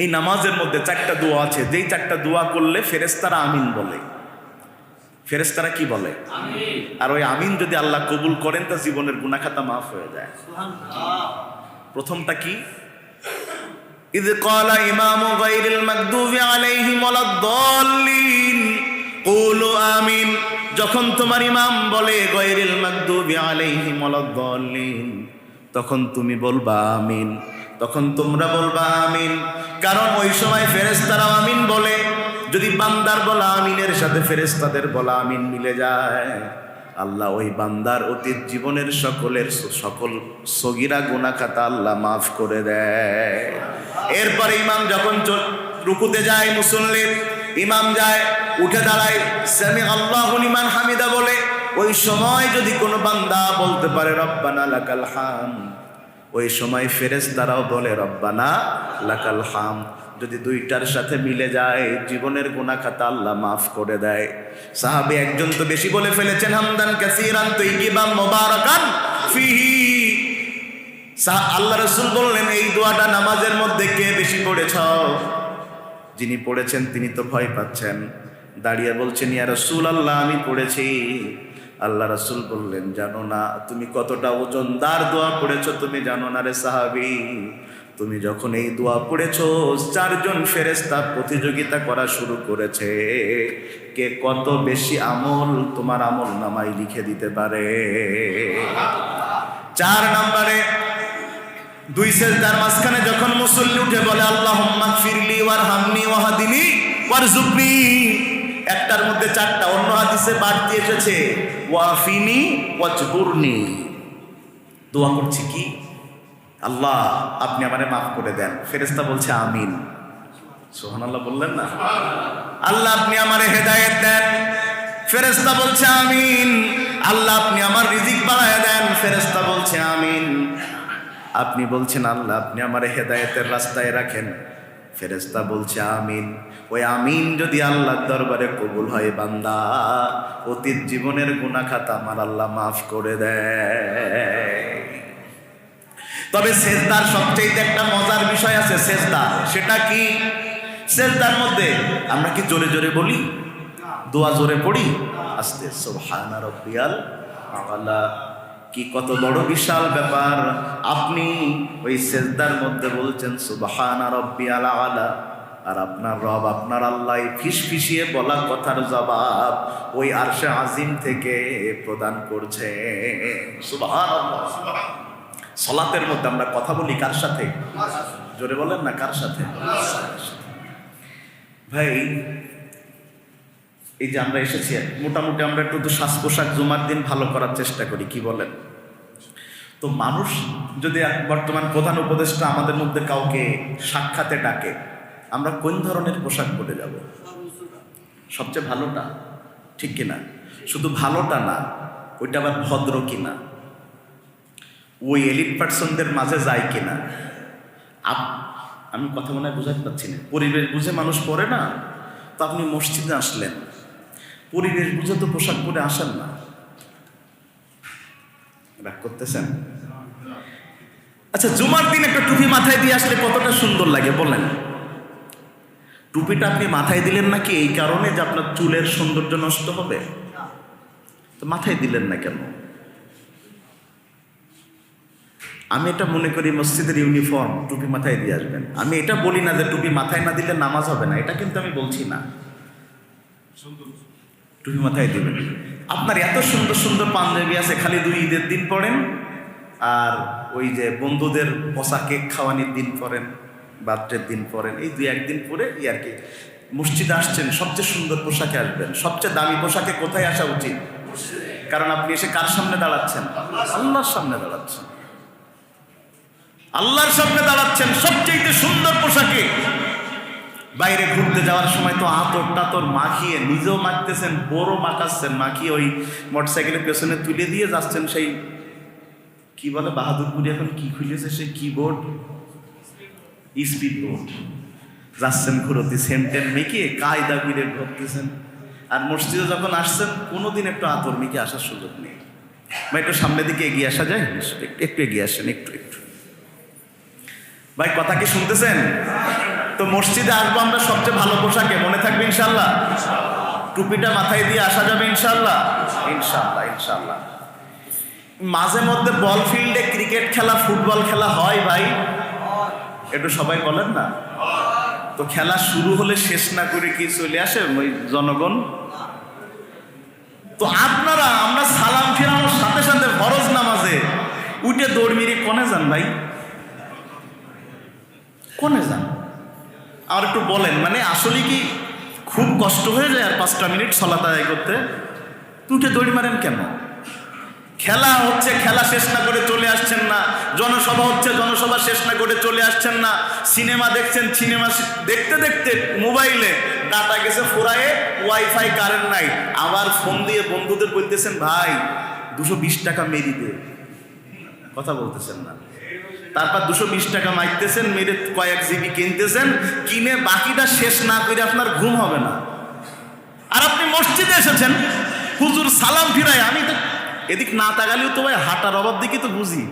এই নামাজের মধ্যে চারটা দোয়া আছে যেই চারটা দোয়া করলে ফেরেস্তারা আমিন বলে ফেরেস্তারা কি বলে আর ওই আমিন যদি আল্লাহ কবুল করেন তা জীবনের গুনাখাতা মাফ হয়ে যায় প্রথমটা কি إذ قال إمام غير المكذوب عليهم ولا الضالين قولوا آمين যখন তোমার ইমাম বলে গৈরিল মাকদুবি আলাইহিম ওয়ালাদ-দাল্লিন তখন তুমি বলবা আমিন তখন তোমরা বলবা আমিন। কারণ ওই সময় ফেরেশতারা আমিন বলে। যদি বান্দার বলা আমিনের সাথে ফেরেশতাদের বলা আমিন মিলে যায়। আল্লাহ ওই বান্দার অতীত জীবনের সকলের সকল সগিরা গুনাহ খাতা আল্লাহ মাফ করে দেয়। এরপরে ইমাম যখন রুকুতে যায় মুসল্লির, ইমাম যায়, উঠে দাঁড়ায়, সামি আল্লাহ ইমান হামিদা বলে। ওই সময় যদি কোনো বান্দা বলতে পারে, রব্বানা লাকাল হাম ওই সময় ফেরেস দ্বারাও বলে, রব্বানা লাকাল হাম। যদি দুইটার সাথে মিলে যায়, জীবনের গুনাহ খাতা আল্লাহ মাফ করে দেয়। সাহাবী একজন তো বেশি বলে ফেলেছেন, হামদান কাসীরান তাইয়িবান মুবারাকান ফিহি। আল্লাহ রসুল বললেন, এই দোয়াটা নামাজের মধ্যে কে বেশি পড়েছ? যিনি পড়েছেন তিনি তো ভয় পাচ্ছেন। দাঁড়িয়ে বলছেন, ইয়া রসুল আল্লাহ আমি পড়েছি। আল্লাহ রাসুল বললেন, জানো না, তুমি কতটা ওজনদার দোয়া পড়েছো তুমি জানো না রে সাহাবি। তুমি যখন এই দোয়া পড়েছো, চারজন ফেরেস্তা প্রতিযোগিতা করা শুরু করেছে। কে কত বেশি আমল তোমার আমল নামাই লিখে দিতে পারে? চার নম্বরে দুই সেজদার মাঝখানে যখন মুসল্লি উঠে বলে আল্লাহ ফিরলি ওয়ার হামনি ওয়াহাদিনী ওয়ার জুবনি একটার মধ্যে চারটা, অন্য হাদিসে বাড়তি এসেছে ওয়াফিনি ওয়াজবুরনি। দোয়া করছি কি? আল্লাহ, আপনি আমারে মাফ করে দেন। ফেরেস্তা বলছে, আমিন। সোহান আল্লাহ বললেন না? আল্লাহ, আপনি আমারে হেদায়েত দেন। ফেরেস্তা বলছে, আমিন। আল্লাহ, আপনি আমার রিজিক বাড়ায় দেন। ফেরেস্তা বলছে, আমিন। আপনি বলছেন, আল্লাহ, আপনি আমার হেদায়েতের রাস্তায় রাখেন। ফেরেস্তা বলছে, আমিন। ওই আমিন যদি আল্লাহর দরবারে কবুল হয়, বান্দা, অতীত জীবনের গুনাহ খাতা আমার আল্লাহ মাফ করে দেয়। তবে সেজদার সবচেয়ে একটা মজার বিষয় আছে সেজদা, সেটা কি? সেজদার মধ্যে আমরা কি জোরে জোরে বলি? দোয়া জোরে পড়ি? আস্তে, সুবহানা রব্বিয়াল আলা কি কত বড় বিশাল ব্যাপার? আপনি ওই সেজদার মধ্যে বলছেন, সুবহানা রব্বিয়াল আলা। আর আপনার রব, আপনার আল্লাহ ফিস ফিসিয়ে বলা কথার জবাব ওই আরশে আজিম থেকে প্রদান করছে সলাতের মধ্যে আমরা কথা বলি কার সাথে? জোরে বলেন না, কার সাথে? ভাই এই যে আমরা এসেছি, মোটামুটি আমরা একটু শ্বাস পোশাক জুমার দিন ভালো করার চেষ্টা করি, কি বলেন? তো মানুষ যদি বর্তমান প্রধান উপদেষ্টা আমাদের মধ্যে কাউকে সাক্ষাতে ডাকে, আমরা কোন ধরনের পোশাক পরে যাব? সবচেয়ে ভালোটা ঠিক কিনা? শুধু ভালোটা না, ওইটা আবার ভদ্র কিনা? ওই এলিট পার্সনদের মাঝে যায় কিনা? আপ- আমি কথা মনে হয় বুঝাতে পারছি না। পরিবেশ বুঝে মানুষ পড়ে না? তো আপনি মসজিদে আসলেন পরিবেশ বুঝে তো পোশাক পরে আসেন না। রাগ করতেছেন? আচ্ছা জুমার দিন একটা টুপি মাথায় দিয়ে আসলে কতটা সুন্দর লাগে বলেন। টুপিটা আপনি মাথায় দিলেন নাকি এই কারণে যে আপনার চুলের সৌন্দর্য নষ্ট হবে? তো মাথায় দিলেন না কেন? আমি এটা মনে করি মসজিদের ইউনিফর্ম, টুপি মাথায় দিয়ে আসবেন। আমি এটা বলি না যে টুপি মাথায় না দিলে নামাজ হবে না, এটা কিন্তু আমি বলছি না। টুপি মাথায় দিবেন। আপনার এত সুন্দর সুন্দর পাঞ্জাবি আছে, খালি দুই ঈদের দিন পড়েন, আর ওই যে বন্ধুদের পচা কেক খাওয়ানির দিন পড়েন, বার্থডের দিন পড়েন, এই দুই একদিন পরে ই আর কি মসজিদে আসছেন, সবচেয়ে সুন্দর পোশাকে আসবেন। সবচেয়ে দামি পোশাকে কোথায় আসা উচিত? কারণ আপনি এসে কার সামনে দাঁড়াচ্ছেন? আল্লাহর সামনে দাঁড়াচ্ছেন। আল্লাহর সামনে দাঁড়াচ্ছেন সবচেয়ে সুন্দর পোশাকে। বাইরে ঘুরতে যাওয়ার সময় তো আতর টাতর মাখিয়ে নিজেও মাখতেছেন বড় মাখাচ্ছেন, মাখিয়ে ওই মোটরসাইকেলের পেছনে তুলে দিয়ে যাচ্ছেন সেই, কি বলে বাহাদুরপুরি এখন কি খুলেছে সেই কিবোর্ড স্পিড বোর্ড যাচ্ছেন ঘুরতে সেমটেন মেখে কায়দা করে ঘুরতেছেন। আর মসজিদে যখন আসছেন, কোনোদিন একটু আতর মেখে আসার সুযোগ নেই। বা একটু সামনের দিকে এগিয়ে আসা যায়? একটু একটু এগিয়ে আসেন, একটু একটু। ভাই, কথা কি শুনতেছেন? তো মসজিদে আসব আমরা সবচেয়ে ভালো পোশাকে, মনে থাকবে ইনশাল্লাহ? টুপিটা মাথায় দিয়ে আসা যাবে ইনশাল্লাহ? ইনশাল্লাহ ইনশাল্লাহ। মাঝে মধ্যে বল ফিল্ডে ক্রিকেট খেলা, ফুটবল খেলা হয় ভাই। একটু সবাই বলেন না। তো খেলা শুরু হলে শেষ না করে কি চলে আসে ওই জনগণ? তো আপনারা, আমরা সালাম ফেরানোর সাথে সাথে ফরজ নামাজে উঠে দৌড় মেরে কনে যান ভাই? কনে যান? আর একটু বলেন মানে আসলে কি খুব কষ্ট হয়ে যায় আর পাঁচটা মিনিট সলাত আদায় করতে? তো উঠে দৌড়ি মারেন কেন? খেলা হচ্ছে, খেলা শেষ না করে চলে আসছেন না। জনসভা হচ্ছে, জনসভা শেষ না করে চলে আসছেন না। সিনেমা দেখছেন, সিনেমা দেখতে দেখতে মোবাইলে ডাটা গেছে ফোরায়ে, ওয়াইফাই কারেন্ট নাই। আবার ফোন দিয়ে বন্ধুদের বলতেছেন, ভাই, দুশো বিশ টাকা মেরি দে কথা বলতেছেন না। তারপর দুশো বিশ টাকা মাইতেছেন মেরে কয়েক জিবি কিনতেছেন, কিনে বাকিটা শেষ না করে আপনার ঘুম হবে না। আর আপনি মসজিদে এসেছেন, হুজুর সালাম ফিরায়, আমি তো এদিক না তাকালেও তো ভাই হাঁটার অভাব দিকে তো বুঝি।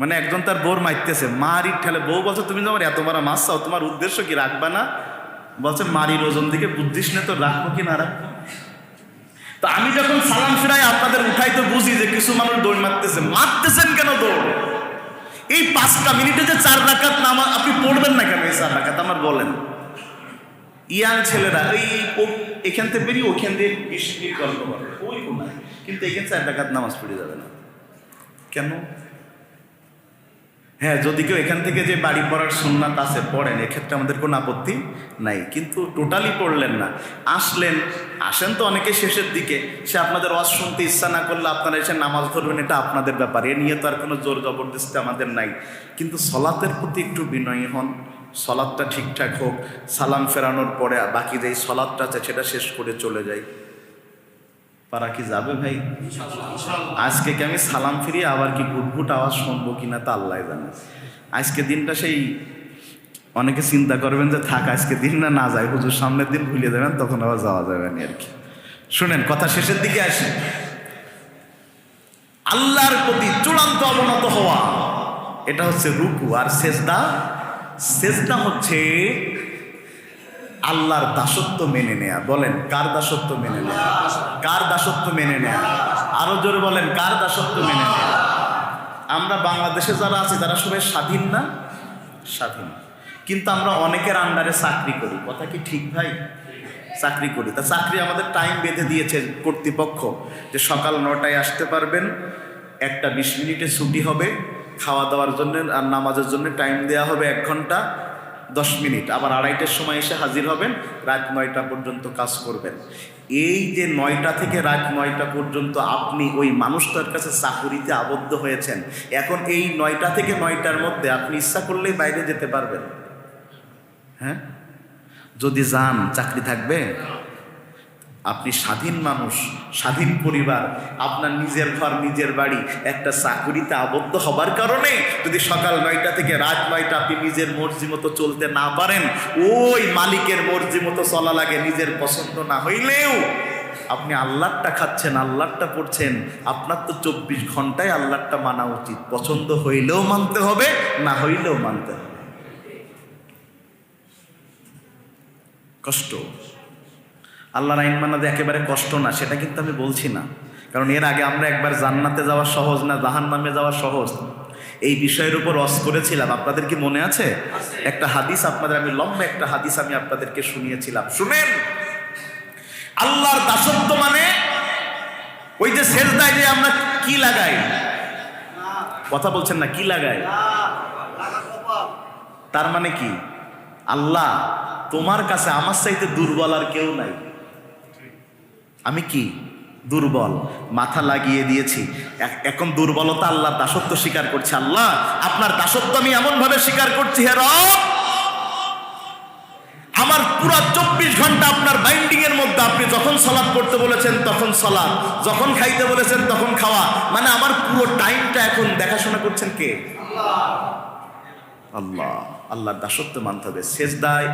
মানে একজন তার বোর মারতেছে মারির ঠেলে, বউ বলছে, তুমি তোমার এত বড় মাছ চাও, তোমার উদ্দেশ্য কি রাখবা না? বলছে, মারির ওজন দিকে বুদ্ধিস না তো, রাখব কি না রাখব? তো আমি যখন সালাম ফিরাই, আপনাদের উঠাই তো বুঝি যে কিছু মানুষ দৌড় মারতেছে। মারতেছেন কেন দৌড়? এই পাঁচটা মিনিটে যে চার রাকাত নামা আপনি পড়বেন না কেন এই চার রাকাত? আমার বলেন। ইয়াং ছেলেরা, এই এখান থেকে বেরিয়ে ওখান দিয়ে বিশ মিনিট গল্প করে। ওই কিন্তু এখানে চার রাকাত নামাজ পড়ে যাবে না। কেন? হ্যাঁ যদি কেউ এখান থেকে যে বাড়ি পড়ার সুন্নাত আছে, পড়েন, এক্ষেত্রে আমাদের কোনো আপত্তি নাই। কিন্তু টোটালি পড়লেন না। আসলেন, আসেন তো অনেকে শেষের দিকে। সে আপনাদের ওয়াজ শুনতে ইচ্ছা না করলে আপনারা এসে নামাজ ধরবেন, এটা আপনাদের ব্যাপার। এ নিয়ে তো আর কোনো জোর জবরদস্তি আমাদের নাই। কিন্তু সলাতের প্রতি একটু বিনয়ী হন। সলাদটা ঠিকঠাক হোক, সালাম ফেরানোর পরে বাকি যেই সলাদটা আছে, সেটা শেষ করে চলে যায় পারা কি যাবে ভাই? আজকে কি আমি সালাম ফিরিয়ে আবার কি ঘুটঘুট আওয়াজ শুনব কিনা তা আল্লাহ জানে। আজকে দিনটা সেই অনেকে চিন্তা করবেন যে থাক আজকে দিন না না যায়। হুজুর সামনের দিন ভুলে দেবেন তখন আবার যাওয়া যাবে না আর কি। শুনেন কথা শেষের দিকে আসি। আল্লাহর প্রতি চূড়ান্ত অবনত হওয়া এটা হচ্ছে রুকু আর সেজদা। সেজদা হচ্ছে আল্লাহর দাসত্ব মেনে নেয়া। বলেন, কার দাসত্ব মেনে নেয়া? কার দাসত্ব মেনে নেয়া? আরও জোরে বলেন, কার দাসত্ব মেনে নেয়া? আমরা বাংলাদেশে যারা আছি, তারা সবাই স্বাধীন না? স্বাধীন। কিন্তু আমরা অনেকের আন্ডারে চাকরি করি। কথা কি ঠিক ভাই? চাকরি করি। তা চাকরি আমাদের টাইম বেঁধে দিয়েছে কর্তৃপক্ষ যে সকাল নটায় আসতে পারবেন, একটা বিশ মিনিটে ছুটি হবে খাওয়া দাওয়ার জন্য আর নামাজের জন্য টাইম দেওয়া হবে এক ঘণ্টা। দশ মিনিট, আবার আড়াইটার সময় এসে হাজির হবেন, রাত নয়টা পর্যন্ত কাজ করবেন। এই যে নয়টা থেকে রাত নয়টা পর্যন্ত আপনি ওই মানুষটার কাছে চাকুরিতে আবদ্ধ হয়েছেন, এখন এই নয়টা থেকে নয়টার মধ্যে আপনি ইচ্ছা করলেই বাইরে যেতে পারবেন। হ্যাঁ? যদি যান, চাকরি থাকবে? আপনি স্বাধীন মানুষ, স্বাধীন পরিবার, আপনার নিজের ঘর, নিজের বাড়ি, একটা চাকুরিতে আবদ্ধ হবার কারণে যদি সকাল নয়টা থেকে রাত নয়টা আপনি নিজের মর্জি মতো চলতে না পারেন, ওই মালিকের মর্জি মতো চলা লাগে, নিজের পছন্দ না হইলেও। আপনি আল্লাহটা খাচ্ছেন আল্লাহটা পড়ছেন, আপনার তো চব্বিশ ঘন্টায় আল্লাহটা মানা উচিত। পছন্দ হইলেও মানতে হবে, না হইলেও মানতে হবে। কষ্ট। আল্লাহর আইন মানা যে একেবারে কষ্ট না সেটা কিন্তু আমি বলছি না। কারণ এর আগে আমরা একবার জান্নাতে যাওয়া সহজ না জাহান নামে যাওয়া সহজ? এই বিষয়ের উপর রস করেছিলাম। আপনাদের কি মনে আছে? একটা হাদিস আপনাদের আমি লম্বা একটা হাদিস আমি আপনাদেরকে শুনিয়েছিলাম। শুনেন! আল্লাহর দাসত্ব মানে ওই যে শেষদায় যে আমরা কি লাগাই? কথা বলছেন না কি লাগাই? তার মানে কি? আল্লাহ তোমার কাছে আমার চাইতে দুর্বল আর কেউ নাই। আমি কি? দুর্বল। মাথা লাগিয়ে দিয়েছি। এখন দুর্বলতা আল্লাহ দাসত্ব স্বীকার করছে। আল্লাহ, আপনার দাসত্ব আমি এমন ভাবে স্বীকার করছি, হে আমার পুরো চব্বিশ ঘণ্টা আপনার বাইন্ডিং এর মধ্যে আপনি যখন সলাদ করতে বলেছেন, তখন সলাদ। যখন খাইতে বলেছেন, তখন খাওয়া। মানে আমার পুরো টাইমটা এখন দেখাশোনা করছেন কে? আল্লাহ। আল্লাহর দাসত্ব মানতে হবে। শেষ দায়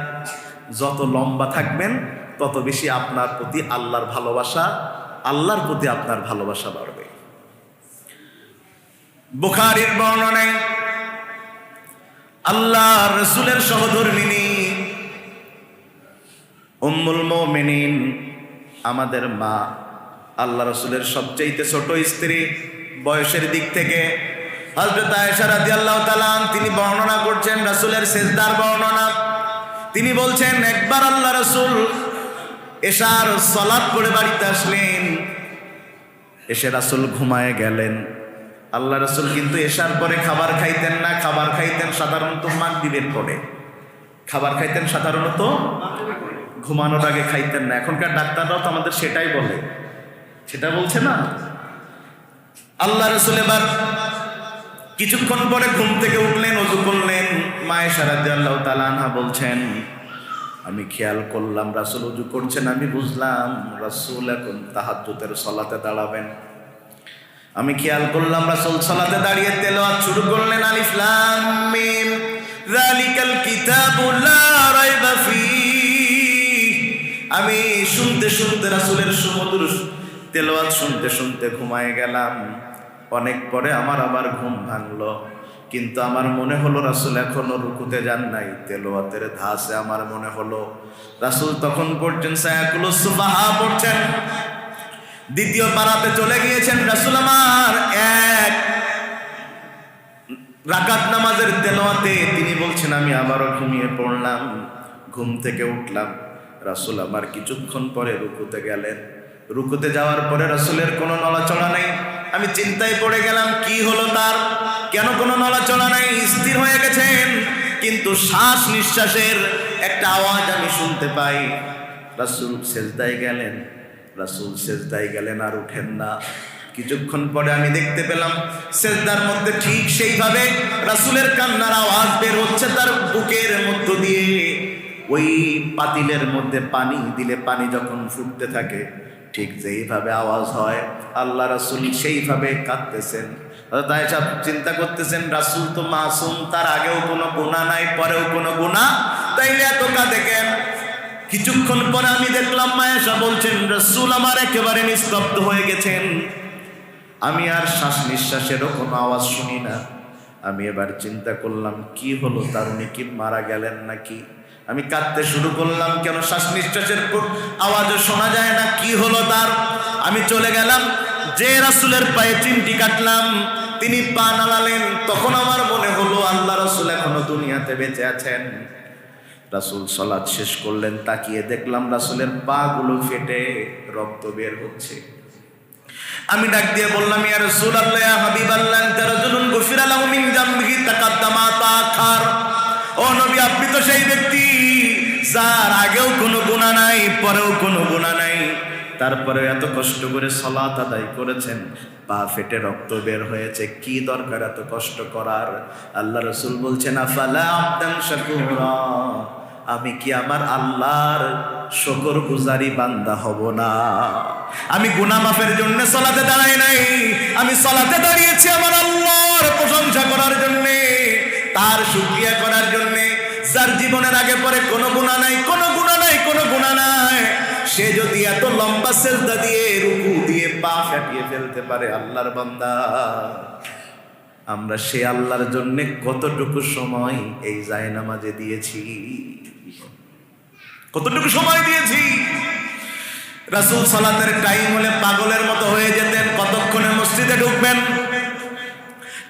যত লম্বা থাকবেন তত বেশি আপনার প্রতি আল্লাহর ভালোবাসা, আল্লাহর প্রতি আপনার ভালোবাসা বাড়বে। বুখারির বর্ণনায় আল্লাহ রসুলের সহধর্মিনী উম্মুল মোমিনিন, আমাদের মা, আল্লাহ রসুলের সবচেয়ে ছোট স্ত্রী, বয়সের দিক থেকে হজরত আয়েশা রাদিয়াল্লাহু তাআলা তিনি বর্ণনা করছেন রাসূলের সেজদার বর্ণনা। তিনি বলছেন, একবার আল্লাহ রসুল এশার সলাৎ করে বাড়িতে আসলেন। এসে রাসূল ঘুমায় গেলেন। আল্লাহ রসুল কিন্তু এসার পরে খাবার খাইতেন না, খাবার খাইতেন সাধারণত মাগরিবের পরে। খাবার খাইতেন সাধারণত ঘুমানোর আগে খাইতেন না। এখনকার ডাক্তাররাও তো আমাদের সেটাই বলে। সেটা বলছে না? আল্লাহ রসুল এবার কিছুক্ষণ পরে ঘুম থেকে উঠলেন, অজু করলেন। মায়ের সারাদি আল্লাহ তালানহা বলছেন আমি খেয়াল করলাম, রাসুল অজু করছেন, আমি বুঝলাম রাসুল এখন তাহাজ্জুদের সলাতে দাঁড়াবেন। আমি খেয়াল করলাম, রাসুল সলাতে দাঁড়িয়ে তেলাওয়াত শুরু করলেন, আলিফ লাম মিম, যালিকাল কিতাবু লা আমি শুনতে শুনতে রাসুলের সুমধুর তেলাওয়াত শুনতে শুনতে ঘুমায় গেলাম। অনেক পরে আমার আবার ঘুম ভাঙলো। কিন্তু আমার মনে হলো রাসুল এখনও রুকুতে যান নাই তেলোয়াতের ধাসে আমার মনে হলো। রাসুল তখন পড়ছেন সায়াকুল সুবাহা পড়ছেন। দ্বিতীয় পাড়াতে চলে গিয়েছেন রাসুল আমার এক রাকাত নামাজের তেলোয়াতে তিনি বলছেন, আমি আবারও ঘুমিয়ে পড়লাম, ঘুম থেকে উঠলাম। রাসুল আমার কিছুক্ষণ পরে রুকুতে গেলেন। রুকুতে যাওয়ার পরে রাসুলের কোনো নড়াচড়া নেই। আমি চিন্তায় পড়ে গেলাম, কি হলো তার? কেন কোনো নড়াচড়া নাই? স্থির হয়ে গেছেন। কিন্তু শ্বাস নিঃশ্বাসের একটা আওয়াজ আমি শুনতে পাই। রাসুল সেজদায় গেলেন। রাসুল সেজদায় গেলেন আর উঠেন না। কিছুক্ষণ পরে আমি দেখতে পেলাম, সেজদার মধ্যে ঠিক সেইভাবে রাসুলের কান্নার আওয়াজ বের হচ্ছে তার বুকের মধ্য দিয়ে। ওই পাতিলের মধ্যে পানি দিলে পানি যখন ফুটতে থাকে ঠিক যেইভাবে আওয়াজ হয়, আল্লাহ রাসুল সেইভাবে কাঁদতেছেন। তাই সব চিন্তা করতেছেন, রাসুল তো মাসুম, তার আগেও কোনো গুণা নাই, পরেও কোনো গুণা তাইলে এত কাঁদে কেন? কিছুক্ষণ পরে আমি দেখলাম মায়েশা বলছেন, রসুল আমার একেবারে নিস্তব্ধ হয়ে গেছেন। আমি আর শ্বাস নিঃশ্বাসেরও কোনো আওয়াজ শুনি না। আমি এবার চিন্তা করলাম, কি হলো? তার উনি কি মারা গেলেন নাকি? আমি কাঁদতে শুরু করলাম, কেন শ্বাস নিঃশ্বাসের আওয়াজও শোনা যায় না, কি হলো তার? আমি চলে গেলাম, যে রাসুলের পায়ে চিমটি কাটলাম, তিনি পা নালালেন তখন আমার মনে হলো আল্লাহ রসুল এখনও দুনিয়াতে বেঁচে আছেন। রাসুল সলাদ শেষ করলেন, তাকিয়ে দেখলাম রাসুলের পা গুলো ফেটে, রক্ত বের হচ্ছে। আমি ডাক দিয়ে বললাম, ইয়া রাসূল আল্লাহ হাবিব আল্লাহ আনতা রাজুলুন গুফিরা লাহু মিন জামবিহি তাকাদ্দামা তাআখার ও নবী, আপনি তো সেই ব্যক্তি। যার আগেও কোনো গুনাহ নাই, পরেও কোনো গুনাহ নাই। তারপরে এত কষ্ট করে সলাত আদায় করেছেন, পা ফেটে রক্ত বের হয়েছে, কি দরকার এত কষ্ট করার? আল্লাহ রসুল বলছেন, আফালা আবদান শাকুরা, আমি কি আমার আল্লাহর শকর গুজারি বান্দা হব না? আমি গুনা মাফের জন্য সলাতে দাঁড়াই নাই, আমি সলাতে দাঁড়িয়েছি আমার আল্লাহর প্রশংসা করার জন্য। তার শুকরিয়া করার জন্য যার জীবনের আগে পরে কোনো গুণা নাই, কোনো গুণা নাই, কোনো গুণা নাই, সে যদি এত লম্বা সেজদা দিয়ে রুকু দিয়ে পা ফাটিয়ে ফেলতে পারে আল্লাহর বান্দা। আমরা সে আল্লাহর জন্য কতটুকু সময় এই জায়নামাজে দিয়েছি? কতটুকু সময় দিয়েছি? রাসুল সালাতের টাইম হলে পাগলের মতো হয়ে যেতেন, কতক্ষণে মসজিদে ঢুকবেন?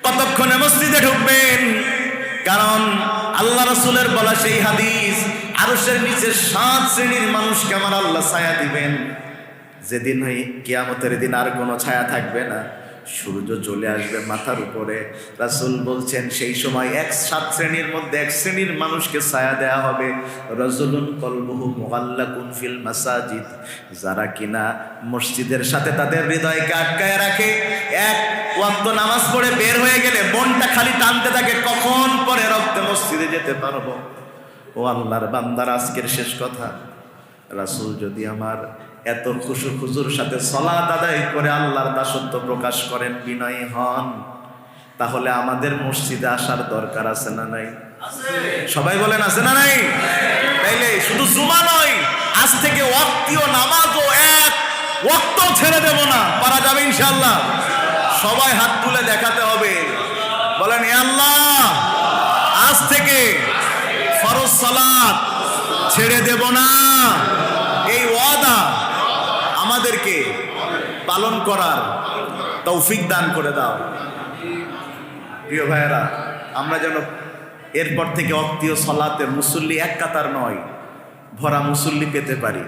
কতক্ষণে মসজিদে ঢুকবেন? কারণ আল্লাহ রসুলের বলা সেই হাদিস আরসের নিচে সাত শ্রেণির মানুষকে আমার আল্লাহ ছায়া দিবেন। যেদিন ওই কেয়ামতের দিন আর কোনো ছায়া থাকবে না। সূর্য চলে আসবে মাথার উপরে। রাসুল বলছেন, সেই সময় এক সাত শ্রেণির মধ্যে এক শ্রেণির মানুষকে ছায়া দেয়া হবে। রজুলুন কলবহু মোহাল্লা কুনফিল মাসাজিদ। যারা কিনা মসজিদের সাথে তাদের হৃদয়কে আটকায় রাখে, এক ওয়াক্ত নামাজ পড়ে বের হয়ে গেলে মনটা খালি টানতে থাকে, কখন পরে রক্তে মসজিদে যেতে পারব? ও আল্লাহর বান্দার আজকের শেষ কথা। রাসুল যদি আমার এত খুশু খুজুর সাথে সলাত আদায় করে আল্লাহর দাসত্ব প্রকাশ করেন বিনয়ী হন। তাহলে আমাদের মসজিদে আসার দরকার আছে না নাই? সবাই বলেন, আছে না নাই? তাইলে শুধু জুমা নয়, আজ থেকে ওয়াক্তীয় নামাজও এক, ওয়াক্ত ছেড়ে দেব না, পারা যাবে ইনশাল্লাহ সবাই হাত তুলে দেখাতে হবে। বলেন আল্লাহ, আজ থেকে ফরজ সালাত ছেড়ে দেব না। আমাদেরকে পালন করার তৌফিক দান করে দাও। প্রিয় ভাইয়েরা, আমরা যেন এরপর থেকে অক্তীয় সলাতে মুসল্লি এক কাতার নয়, ভরা মুসল্লি পেতে পারি।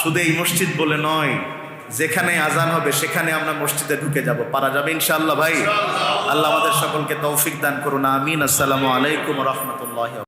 শুধু এই মসজিদ বলে নয়, যেখানে আজান হবে সেখানে আমরা মসজিদে ঢুকে যাব। পারা যাবে ইনশাআল্লাহ ভাই। আল্লাহ আমাদের সকলকে তৌফিক দান করুন। আমিন। আসসালামু আলাইকুম রহমতুল্লাহ